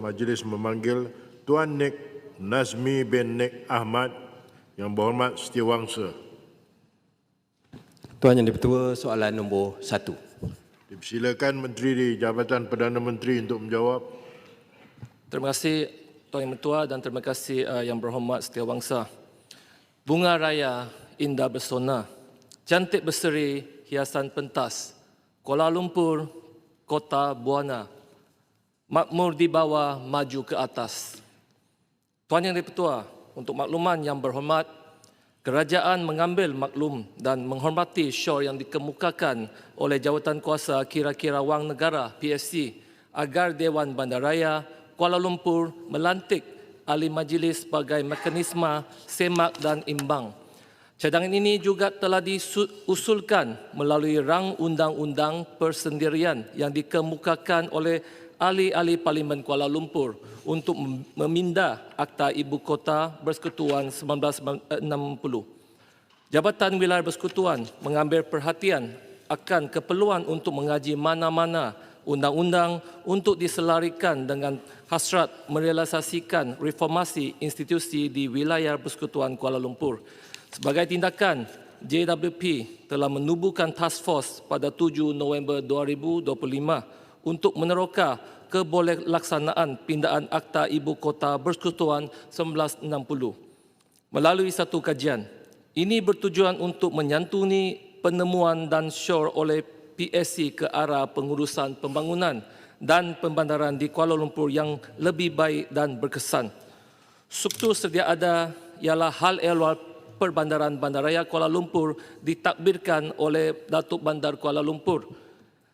majlis memanggil Tuan Nik Nazmi bin Nik Ahmad yang berhormat Setiawangsa. Tuan Yang Di-Pertua, soalan nombor satu. Dipersilakan Menteri di Jabatan Perdana Menteri untuk menjawab. Terima kasih Tuan Yang Mentua dan terima kasih uh, Yang Berhormat Setiawangsa. Bunga raya indah bersona, cantik berseri hiasan pentas. Kuala Lumpur, kota buana. Makmur di bawah, maju ke atas. Tuan Yang Dipertua, untuk makluman yang berhormat, kerajaan mengambil maklum dan menghormati syur yang dikemukakan oleh jawatan kuasa kira-kira wang negara PSC agar Dewan Bandaraya Kuala Lumpur melantik ahli majlis sebagai mekanisme semak dan imbang. Cadangan ini juga telah diusulkan melalui rang undang-undang persendirian yang dikemukakan oleh ahli-ahli Parlimen Kuala Lumpur untuk mem- memindah Akta Ibu Kota Persekutuan 1960. Jabatan Wilayah Persekutuan mengambil perhatian akan keperluan untuk mengaji mana-mana undang-undang untuk diselarikan dengan hasrat merealisasikan reformasi institusi di wilayah Persekutuan Kuala Lumpur. Sebagai tindakan, JWP telah menubuhkan task force pada 7 November 2025 untuk meneroka kebolehklaksanaan pindahan Akta Ibu Kota Persekutuan 1960 melalui satu kajian. Ini bertujuan untuk menyantuni penemuan dan syur oleh PSC ke arah pengurusan pembangunan dan pembandaran di Kuala Lumpur yang lebih baik dan berkesan. Struktur sedia ada ialah hal ehwal perbandaran Bandaraya Kuala Lumpur ditakbirkan oleh Datuk Bandar Kuala Lumpur.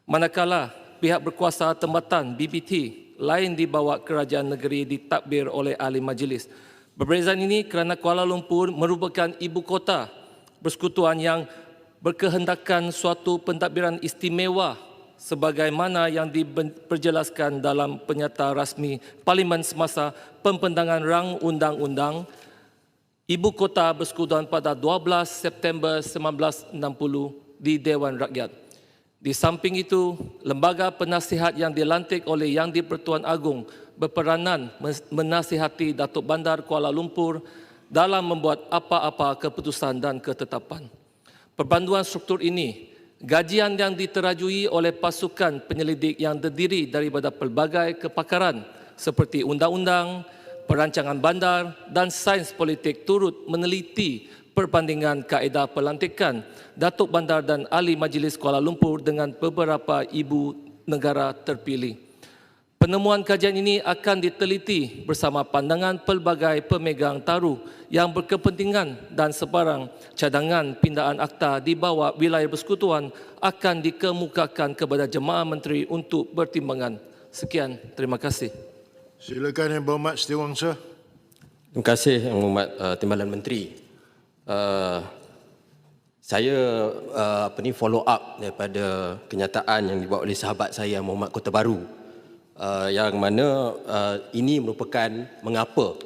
Manakala pihak berkuasa tempatan BBT lain dibawa kerajaan negeri ditakbir oleh ahli majlis. Perbezaan ini kerana Kuala Lumpur merupakan ibu kota persekutuan yang berkehendakan suatu pentadbiran istimewa sebagaimana yang diperjelaskan dalam pernyataan rasmi Parlimen semasa pempendangan rang undang-undang Ibu Kota Persekutuan pada 12 September 1960 di Dewan Rakyat. Di samping itu, lembaga penasihat yang dilantik oleh Yang di-Pertuan Agong berperanan menasihati Datuk Bandar Kuala Lumpur dalam membuat apa-apa keputusan dan ketetapan. Perbanduan struktur ini, gajian yang diterajui oleh pasukan penyelidik yang terdiri daripada pelbagai kepakaran seperti undang-undang, perancangan bandar dan sains politik turut meneliti perbandingan kaedah pelantikan Datuk Bandar dan Ahli Majlis Kuala Lumpur dengan beberapa ibu negara terpilih. Penemuan kajian ini akan diteliti bersama pandangan pelbagai pemegang taruh yang berkepentingan dan sebarang cadangan pindahan akta di bawah wilayah persekutuan akan dikemukakan kepada jemaah menteri untuk pertimbangan. Sekian, terima kasih. Silakan Yang Berhormat Setiawangsa. Terima kasih Yang Berhormat uh, Timbalan Menteri. Uh, saya uh, apa ni follow up daripada kenyataan yang dibuat oleh sahabat saya Muhammad Kota Baru uh, yang mana uh, ini merupakan mengapa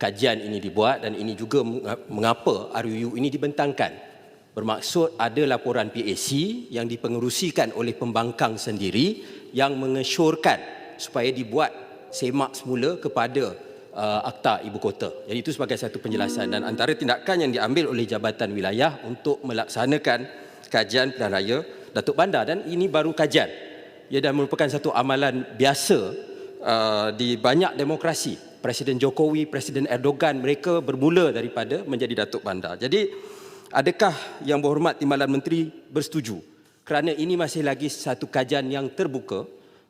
kajian ini dibuat dan ini juga mengapa RUU ini dibentangkan. Bermaksud ada laporan PAC yang dipengerusikan oleh pembangkang sendiri yang mengesyorkan supaya dibuat semak semula kepada uh, akta ibu kota. Jadi itu sebagai satu penjelasan dan antara tindakan yang diambil oleh Jabatan Wilayah untuk melaksanakan kajian pilihan raya Datuk Bandar dan ini baru kajian. Ia dah merupakan satu amalan biasa uh, di banyak demokrasi. Presiden Jokowi, Presiden Erdogan mereka bermula daripada menjadi Datuk Bandar. Jadi adakah yang berhormat Timbalan Menteri bersetuju kerana ini masih lagi satu kajian yang terbuka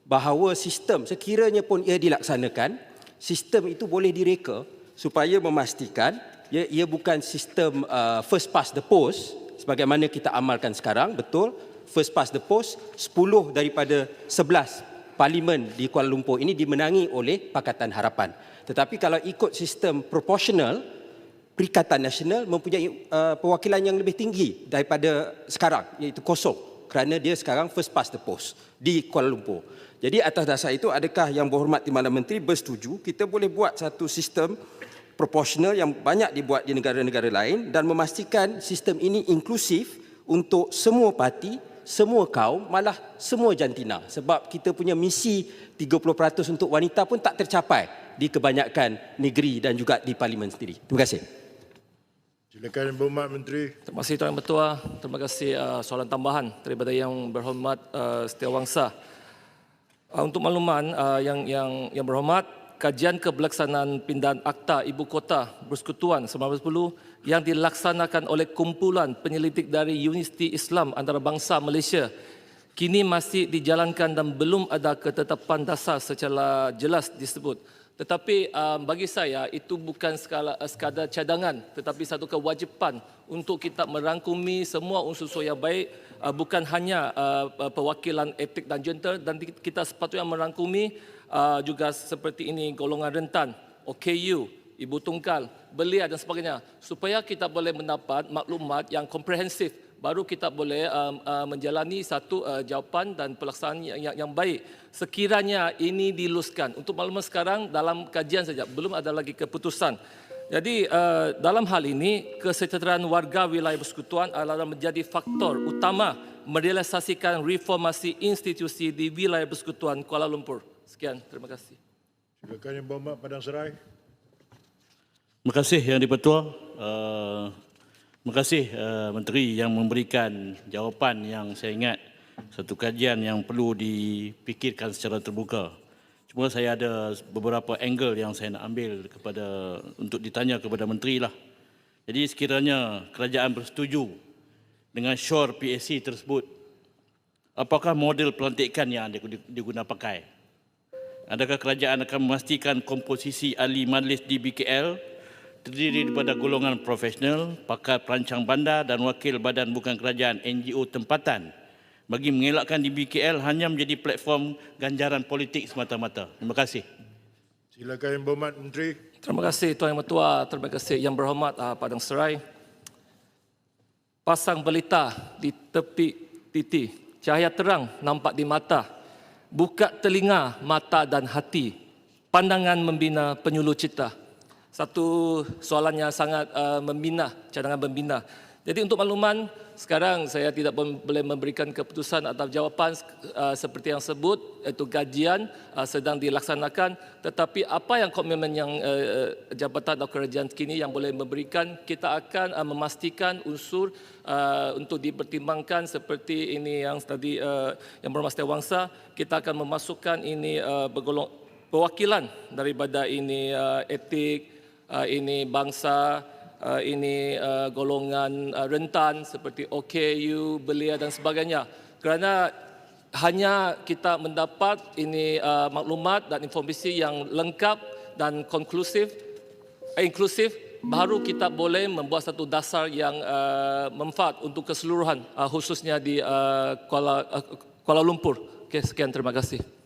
bahawa sistem sekiranya pun ia dilaksanakan sistem itu boleh direka supaya memastikan ia, ia bukan sistem uh, first past the post sebagaimana kita amalkan sekarang betul? First past the post 10 daripada 11 parlimen di Kuala Lumpur ini dimenangi oleh Pakatan Harapan. Tetapi kalau ikut sistem proportional Perikatan Nasional mempunyai uh, perwakilan yang lebih tinggi daripada sekarang iaitu kosong kerana dia sekarang first past the post di Kuala Lumpur. Jadi atas dasar itu adakah yang berhormat Timbalan Menteri bersetuju kita boleh buat satu sistem proporsional yang banyak dibuat di negara-negara lain dan memastikan sistem ini inklusif untuk semua parti semua kaum malah semua jantina sebab kita punya misi 30% untuk wanita pun tak tercapai di kebanyakan negeri dan juga di parlimen sendiri. Terima kasih. Yang Berhormat Menteri. Terima kasih Tuan Bertua. Terima kasih uh, soalan tambahan daripada Yang Berhormat uh, Setiawangsa. Uh, untuk makluman uh, yang yang yang berhormat, kajian kebelaksanaan pindahan akta ibu kota Persekutuan 1910 yang dilaksanakan oleh kumpulan penyelidik dari Universiti Islam Antarabangsa Malaysia kini masih dijalankan dan belum ada ketetapan dasar secara jelas disebut. Tetapi um, bagi saya itu bukan skala, uh, sekadar cadangan tetapi satu kewajipan untuk kita merangkumi semua unsur-unsur yang baik uh, bukan hanya uh, uh, perwakilan etik dan gender dan kita sepatutnya merangkumi uh, juga seperti ini golongan rentan, OKU, ibu tunggal, belia dan sebagainya. Supaya kita boleh mendapat maklumat yang komprehensif baru kita boleh um, uh, menjalani satu uh, jawapan dan pelaksanaan yang, yang, yang baik. Sekiranya ini diluskan. Untuk maklumat sekarang dalam kajian saja, belum ada lagi keputusan. Jadi uh, dalam hal ini, kesejahteraan warga wilayah persekutuan adalah menjadi faktor utama merealisasikan reformasi institusi di wilayah persekutuan Kuala Lumpur. Sekian, terima kasih. Silakan Yang Berhormat Padang Serai. Terima kasih Yang di-Pertua. Uh, terima kasih uh, Menteri yang memberikan jawapan yang saya ingat satu kajian yang perlu dipikirkan secara terbuka. Cuma saya ada beberapa angle yang saya nak ambil kepada untuk ditanya kepada Menteri lah. Jadi sekiranya kerajaan bersetuju dengan SHORE PSC tersebut, apakah model pelantikan yang digu- digunakan pakai? Adakah kerajaan akan memastikan komposisi ahli majlis di BKL terdiri daripada golongan profesional, pakar perancang bandar dan wakil badan bukan kerajaan NGO tempatan bagi mengelakkan di BKL hanya menjadi platform ganjaran politik semata-mata. Terima kasih. Silakan Yang Berhormat Menteri. Terima kasih Tuan Yang Mentua, terima kasih Yang Berhormat uh, Padang Serai. Pasang belita di tepi titi, cahaya terang nampak di mata. Buka telinga, mata dan hati. Pandangan membina penyuluh cita. Satu soalan yang sangat uh, membina, cadangan membina. Jadi untuk makluman, sekarang saya tidak boleh memberikan keputusan atau jawapan uh, seperti yang sebut, iaitu kajian uh, sedang dilaksanakan. Tetapi apa yang komitmen yang uh, jabatan atau kerajaan kini yang boleh memberikan, kita akan uh, memastikan unsur uh, untuk dipertimbangkan seperti ini yang tadi uh, yang berhormat Setiawangsa, kita akan memasukkan ini uh, bergolong perwakilan daripada ini uh, etik, uh, ini bangsa, uh, ini uh, golongan uh, rentan seperti OKU, belia dan sebagainya. Kerana hanya kita mendapat ini uh, maklumat dan informasi yang lengkap dan konklusif, eh, inklusif, baru kita boleh membuat satu dasar yang uh, manfaat untuk keseluruhan uh, khususnya di uh, Kuala, uh, Kuala Lumpur. Okay, sekian terima kasih.